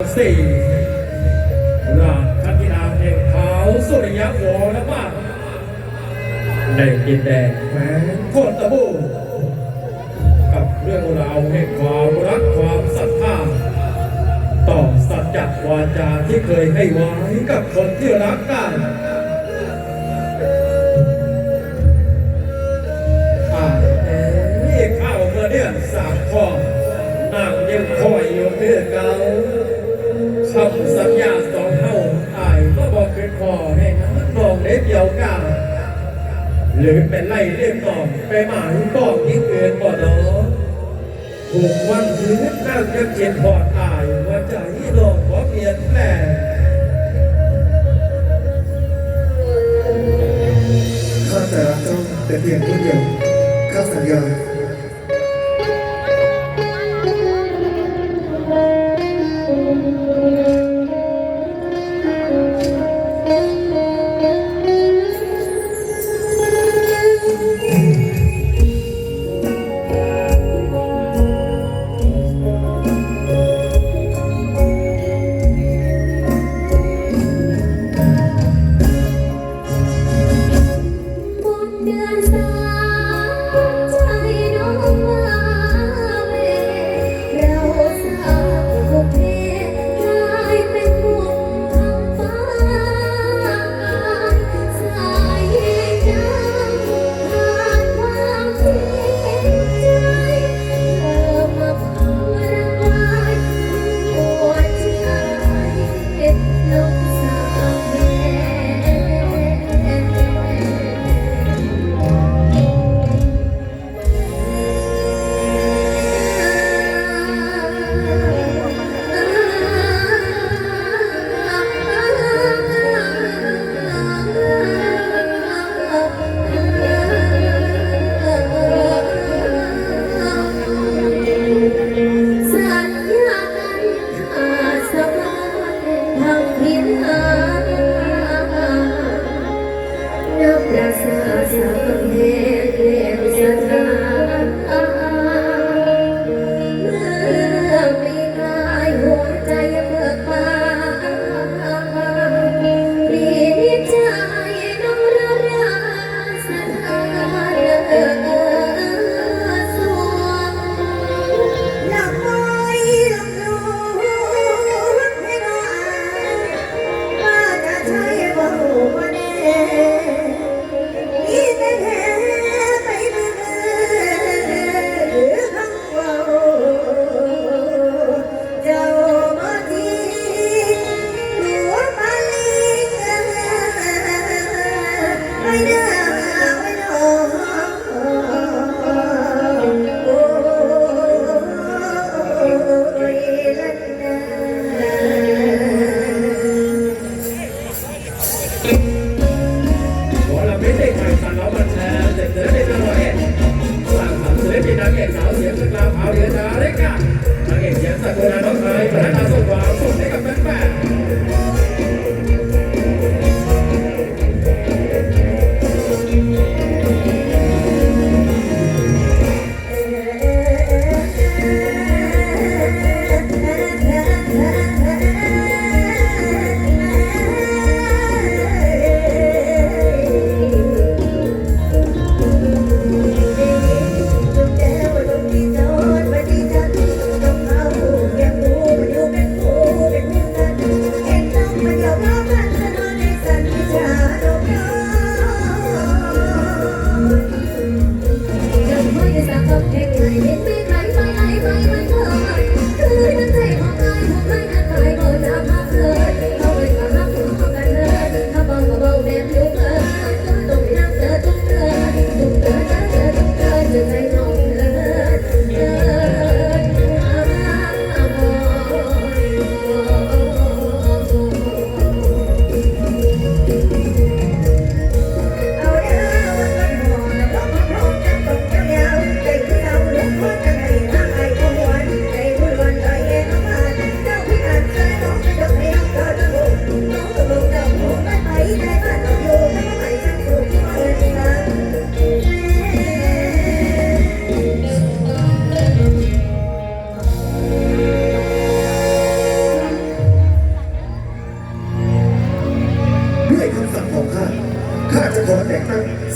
สี่ราชธิดาแห่งเขาสุริยะวรมาศในดินแดนแคว้นโคตรตะบูกับเรื่องราวแห่งความรักความศรัทธาต่อสัจจวาจาที่เคยให้ไว้กับคนที่รักกันอ่าเอ๋นี่ข้าวเมื่อเนี่ยสามข้อนางยังคอยอยู่เพื่อเก่า สัญญาสองเท่าตายก็บอกคือคอให้นะมองเล็บเดียวกันหรือเป็นไล่เรียกต่อไปหมายบอกยิ่งเกินบ่ดอถูกวันพื้นนั่งยังเจ็บพอตายว่าใจดอกขอเปลี่ยนแปลงข้าจะรักเจ้าแต่เพียงผู้เดียวข้าสัญญา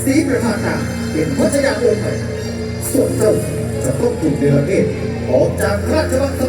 สีประธานนาเป็นพวัชยาองค์ใหม่ส่วนเจ้าจะต้องถูกเนรเทศออกจากราชบังส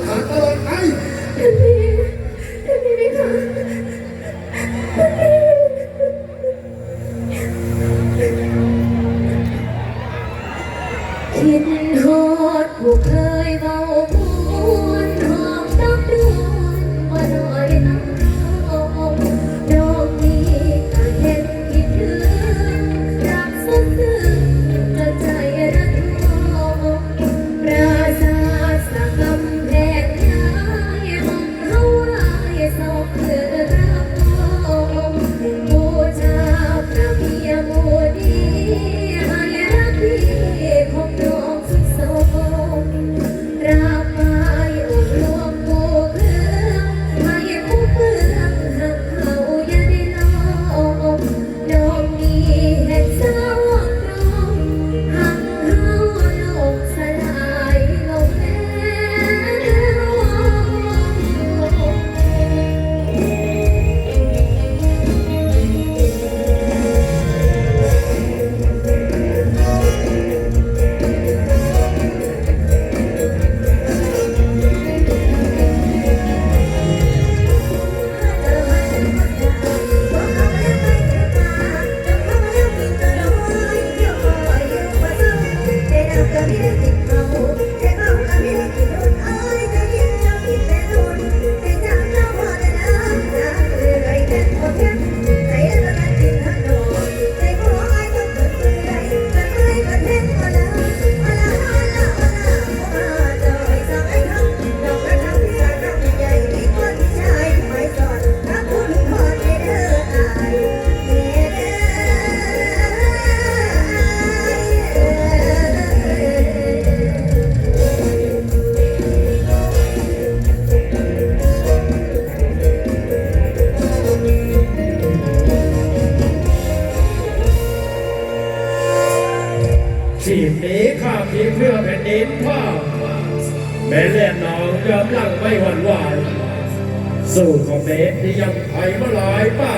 ชีพนี้ข้าดีเพื่อแผ่นดินพ่อแม่เลี้ยงน้องยอมลังไม่หวั่นไหวสู้ขอบเบสที่ยังไผ่มาหลายป้า